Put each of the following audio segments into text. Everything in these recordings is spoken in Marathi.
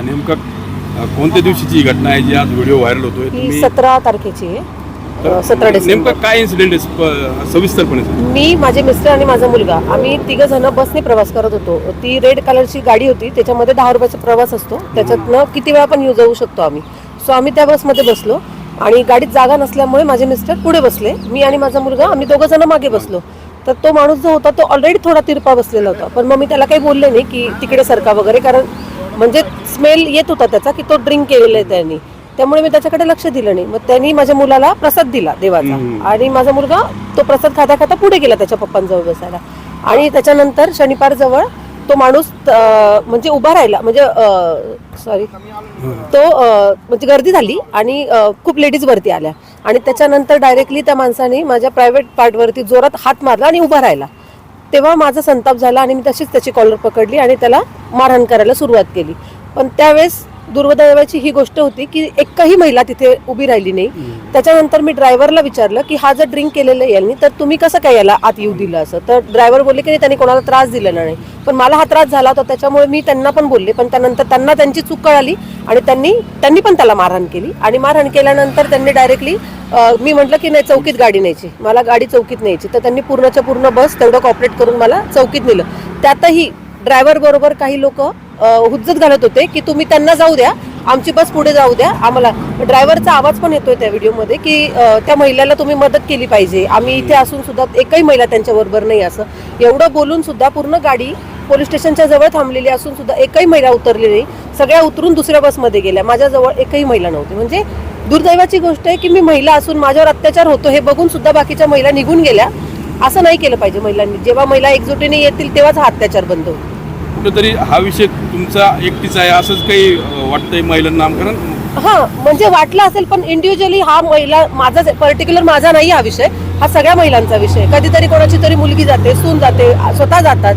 नेमकं कोणत्या दिवशीची ही घटना आहे जी आज व्हिडिओ व्हायरल होतोय? ही सतरा तारखेची आहे. सतरा डिसेंबर. काय इन्सिडेंट सविस्तरपणे. मी माझे मिस्टर आणि माझा मुलगा आम्ही तिघ जण बसने प्रवास करत होतो. ती रेड कलरची गाडी होती त्याच्यामध्ये दहा रुपयाचा प्रवास असतो. त्याच्यातनं किती वेळा पण जाऊ शकतो आम्ही. सो आम्ही त्या बसमध्ये बसलो आणि गाडीत जागा नसल्यामुळे माझे मिस्टर पुढे बसले. मी आणि माझा मुलगा आम्ही दोघं जण मागे बसलो. तर तो माणूस जो होता तो ऑलरेडी थोडा तिरपा बसलेला होता. पण मग मी त्याला काही बोलले नाही की तिकडे सरका वगैरे कारण म्हणजे स्मेल येत होता त्याचा की तो ड्रिंक केलेला आहे त्यांनी. त्यामुळे मी त्याच्याकडे लक्ष दिलं नाही. मग त्यांनी माझ्या मुलाला प्रसाद दिला देवाचा. आणि माझा मुलगा तो प्रसाद खाता खाता पुढे गेला त्याच्या पप्पांजवळ बसायला. आणि त्याच्यानंतर शनिवार जवळ तो माणूस म्हणजे उभा राहिला. म्हणजे सॉरी तो म्हणजे गर्दी झाली आणि खूप लेडीज वरती आल्या. आणि त्याच्यानंतर डायरेक्टली त्या माणसाने माझ्या प्रायव्हेट पार्टवरती जोरात हात मारला आणि उभा राहिला. तेव्हा माझा संताप झाला आणि मी तशीच त्याची कॉलर पकडली आणि त्याला मारहाण करायला सुरुवात केली. पण त्यावेळेस दुर्दैवाची ही गोष्ट होती की एकही महिला तिथे उभी राहिली नाही. त्याच्यानंतर मी ड्रायव्हरला विचारलं की हा जर ड्रिंक केलेलं आहे यांनी तर तुम्ही कसं काय याला आत येऊ दिलं असं? तर ड्रायव्हर बोलले की नाही त्यांनी कोणाला त्रास दिलेला नाही. पण मला हा त्रास झाला होता त्याच्यामुळे मी त्यांना पण बोलले. पण त्यानंतर त्यांना त्यांची चूक कळाली आणि त्यांनी त्यांनी पण त्याला मारहाण केली. आणि मारहाण केल्यानंतर त्यांनी डायरेक्टली मी म्हटलं की नाही चौकीत गाडी न्यायची. मला गाडी चौकीत न्यायची. तर त्यांनी पूर्णच्या पूर्ण बस तेवढं कॉपरेट करून मला चौकीत नेलं. त्यातही ड्रायव्हर बरोबर काही लोक हुज्जत घालत होते की तुम्ही त्यांना जाऊ द्या आमची बस पुढे जाऊ द्या. आम्हाला ड्रायव्हरचा आवाज पण येतोय त्या व्हिडिओमध्ये की त्या महिलेला तुम्ही मदत केली पाहिजे. आम्ही इथे असून सुद्धा एकही महिला त्यांच्या बरोबर नाही असं. एवढं बोलून सुद्धा पूर्ण गाडी पोलीस स्टेशनच्या जवळ थांबलेली असून सुद्धा एकही महिला उतरली नाही. सगळ्या उतरून दुसऱ्या बसमध्ये गेल्या. माझ्याजवळ एकही महिला नव्हती. म्हणजे दुर्दैवाची गोष्ट आहे की मी महिला असून माझ्यावर अत्याचार होतो हे बघून सुद्धा बाकीच्या महिला निघून गेल्या. असं नाही केलं पाहिजे महिलांनी. जेव्हा महिला एकजुटीने येतील तेव्हाच हा अत्याचार बंद होईल. कुठेतरी हा विषय तुमचा एकटीचा आहे असंच काही वाटतंय महिलांना कारण हा म्हणजे वाटलं असेल पण इंडिव्हिज्युअली हा महिला माझा पर्टिक्युलर माझा नाही हा विषय. हा सगळ्या महिलांचा विषय कधीतरी कोणाची तरी मुलगी जाते सून जाते स्वतः जातात.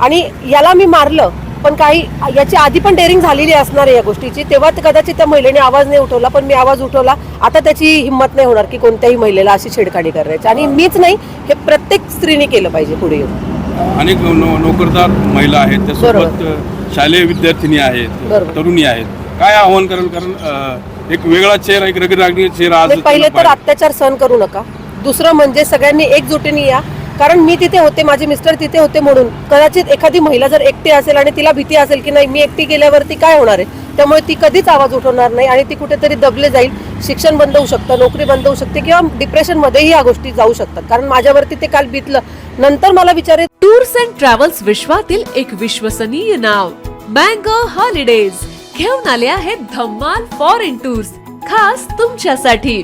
आणि याला मी मारलं पण काही याची आधी पण डेअरिंग झालेली असणार आहे या गोष्टीची. तेव्हा कदाचित त्या महिलेने आवाज नाही उठवला पण मी आवाज उठवला. आता त्याची हिंमत नाही होणार की कोणत्याही महिलेला अशी छेडखाडी करायची. आणि मीच नाही हे प्रत्येक स्त्रीने केलं पाहिजे पुढे येऊन. अनेक नोकरदार महिला आहेत त्यासोबत शालेय विद्यार्थिनी आहेत. तरुणी आहेत. काय आव्हान कराल? कारण एक वेगळा चेहरा एक रगरागणी चेहरा पहिले तर अत्याचार सहन करू नका. दुसरं म्हणजे सगळ्यांनी एकजुटीने या. कारण मी तिथे होते माझे मिस्टर तिथे होते म्हणून. कदाचित एखादी महिला जर एकटी असेल आणि तिला भीती असेल की नाही मी एकटी गेल्यावरती काय होणार आहे? त्यामुळे ती कधीच आवाज उठवणार नाही आणि ती कुठेतरी दबले जाईल. शिक्षण बंद होऊ शकतं नोकरी बंद होऊ शकते किंवा डिप्रेशनमध्येही या गोष्टी जाऊ शकतात. कारण माझ्यावरती ते काल बितलं. नंतर मला विचारे टूर्स अँड ट्रॅव्हल्स विश्वातील एक विश्वसनीय नाव मँगो हॉलिडेज. घेऊन आले आहेत धम्माल फॉरेन टूर्स खास तुमच्यासाठी.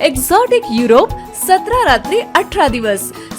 एक्झॉटिक युरोप सतरा रात्री अठरा दिवस.